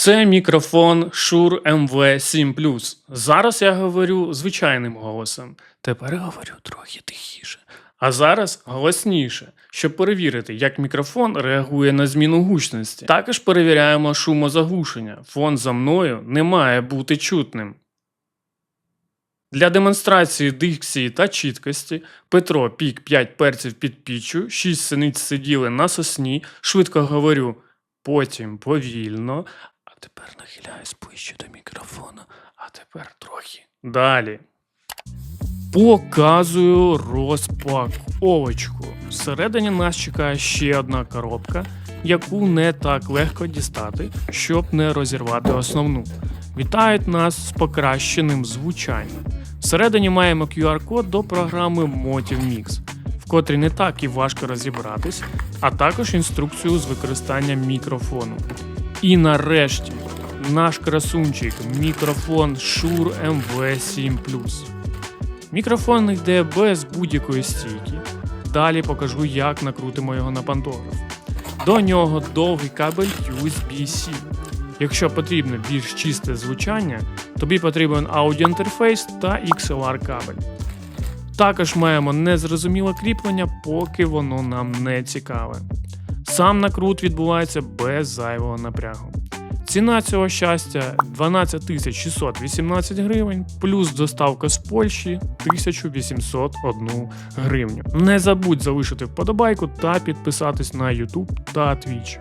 Це мікрофон Shure MV7 Зараз я говорю звичайним голосом. Тепер говорю трохи тихіше. А зараз голосніше, щоб перевірити, як мікрофон реагує на зміну гучності. Також перевіряємо шумозаглушення. Фон за мною не має бути чутним. Для демонстрації дикції та чіткості Петро пік 5 перців під піччю, 6 синиць сиділи на сосні, швидко говорю, потім повільно, тепер нахиляюсь ближче до мікрофона, а тепер трохи. Далі. Показую розпаковочку. Всередині нас чекає ще одна коробка, яку не так легко дістати, щоб не розірвати основну. Вітають нас з покращеним звучанням. Всередині маємо QR-код до програми Motiv Mix, в котрій не так і важко розібратись, а також інструкцію з використання мікрофону. І нарешті наш красунчик мікрофон Shure MV7 Мікрофон йде без будь-якої стійки. Далі покажу, як накрутимо його на пантограф. До нього довгий кабель USB-C. Якщо потрібно більш чисте звучання, тобі потрібен аудіоінтерфейс та XLR кабель. Також маємо незрозуміле кріплення, поки воно нам не цікаве. Сам накрут відбувається без зайвого напрягу. Ціна цього щастя 12 618 гривень, плюс доставка з Польщі 1801 гривню. Не забудь залишити вподобайку та підписатись на YouTube та Twitch.